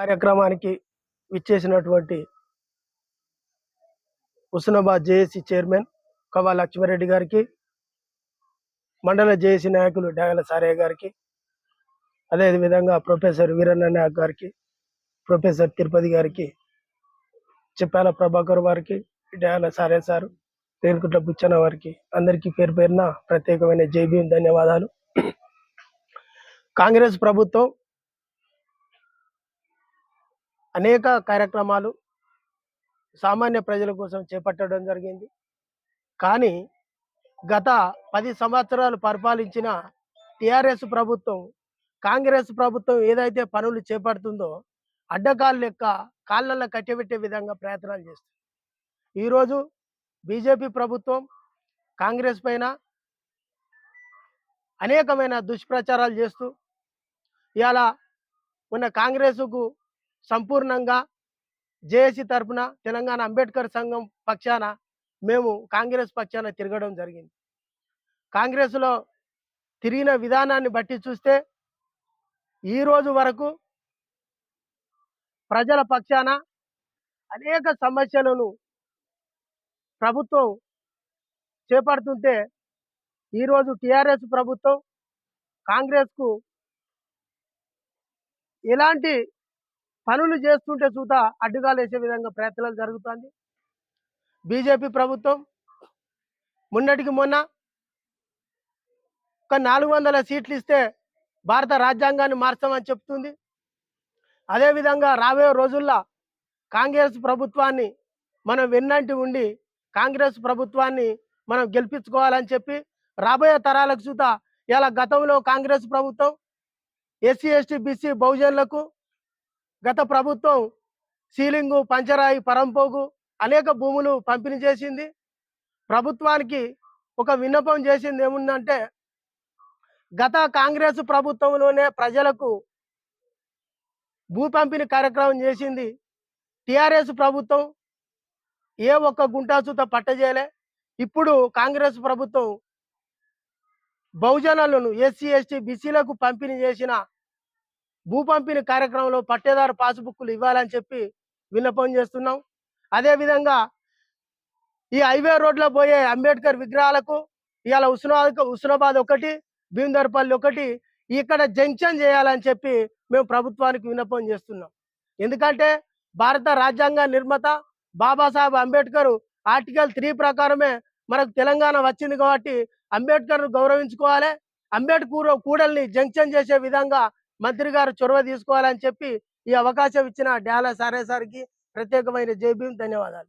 కార్యక్రమానికి విచ్చేసినటువంటి Husnabad JAC chairman కవా Lakshma Reddy గారికి మండల జేఏసీ నాయకులు డాగల సారయ్య గారికి అదేవిధంగా ప్రొఫెసర్ వీరన్న నాయక్ గారికి ప్రొఫెసర్ తిరుపతి గారికి చెప్పాల ప్రభాకర్ వారికి డాగల సారయ్య సారు రేణుకుంట్ల బుచ్చన్న వారికి అందరికీ పేరు పేరున ప్రత్యేకమైన జైబీఎం ధన్యవాదాలు. కాంగ్రెస్ ప్రభుత్వం అనేక కార్యక్రమాలు సామాన్య ప్రజల కోసం చేపట్టడం జరిగింది. కానీ గత పది సంవత్సరాలు పరిపాలించిన టిఆర్ఎస్ ప్రభుత్వం కాంగ్రెస్ ప్రభుత్వం ఏదైతే పనులు చేపడుతుందో అడ్డకాలు లెక్క కాళ్ళల్లో కట్టబెట్టే విధంగా ప్రయత్నాలు చేస్తుంది. ఈరోజు బీజేపీ ప్రభుత్వం కాంగ్రెస్ పైన అనేకమైన దుష్ప్రచారాలు చేస్తూ ఇలా ఉన్న కాంగ్రెస్కు సంపూర్ణంగా జేఏసీ తరపున తెలంగాణ అంబేద్కర్ సంఘం పక్షాన మేము కాంగ్రెస్ పక్షాన తిరగడం జరిగింది. కాంగ్రెస్లో తిరిగిన విధానాన్ని బట్టి చూస్తే ఈ రోజు వరకు ప్రజల పక్షాన అనేక సమస్యలను ప్రభుత్వం చేపడుతుంటే ఈరోజు టిఆర్ఎస్ ప్రభుత్వం కాంగ్రెస్కు ఎలాంటి పనులు చేస్తుంటే చూత అడ్డుగాలేసే విధంగా ప్రయత్నాలు జరుగుతుంది. బీజేపీ ప్రభుత్వం మొన్నటికి మొన్న ఒక నాలుగు వందల సీట్లు ఇస్తే భారత రాజ్యాంగాన్ని మార్చామని చెప్తుంది. అదేవిధంగా రాబోయే రోజుల్లో కాంగ్రెస్ ప్రభుత్వాన్ని మనం వెన్నంటి ఉండి కాంగ్రెస్ ప్రభుత్వాన్ని మనం గెలిపించుకోవాలని చెప్పి రాబోయే తరాలకు చూత ఇలా గతంలో కాంగ్రెస్ ప్రభుత్వం ఎస్సీ ఎస్టీ బీసీ బహుజనులకు గత ప్రభుత్వం సీలింగు పంచరాయి పరంపోగు అనేక భూములు పంపిణీ చేసింది. ప్రభుత్వానికి ఒక విన్నపం చేసింది ఏముందంటే గత కాంగ్రెస్ ప్రభుత్వంలోనే ప్రజలకు భూ పంపిణీ కార్యక్రమం చేసింది. టిఆర్ఎస్ ప్రభుత్వం ఏ ఒక్క గుంటాసుత పట్టజేయలే. ఇప్పుడు కాంగ్రెస్ ప్రభుత్వం బహుజనులను ఎస్సీ ఎస్టీ బీసీలకు పంపిణీ చేసిన భూ పంపిణీ కార్యక్రమంలో పట్టేదారు పాస్బుక్లు ఇవ్వాలని చెప్పి విన్నపం చేస్తున్నాం. అదేవిధంగా ఈ హైవే రోడ్లో పోయే అంబేద్కర్ విగ్రహాలకు ఇవాళ ఉస్నాబాద్ ఉస్నాబాద్ ఒకటి భీమదర్పల్లి ఒకటి ఇక్కడ జంక్షన్ చేయాలని చెప్పి మేము ప్రభుత్వానికి విన్నపం చేస్తున్నాం. ఎందుకంటే భారత రాజ్యాంగ నిర్మాత బాబాసాహెబ్ అంబేద్కర్ ఆర్టికల్ త్రీ ప్రకారమే మనకు తెలంగాణ వచ్చింది కాబట్టి అంబేద్కర్ను గౌరవించుకోవాలి. అంబేద్కర్ కూడల్ని జంక్షన్ చేసే విధంగా మంత్రి గారు చొరవ తీసుకోవాలని చెప్పి ఈ అవకాశం ఇచ్చిన డాల సారే సార్కి ప్రత్యేకమైన జై భీమ్ ధన్యవాదాలు.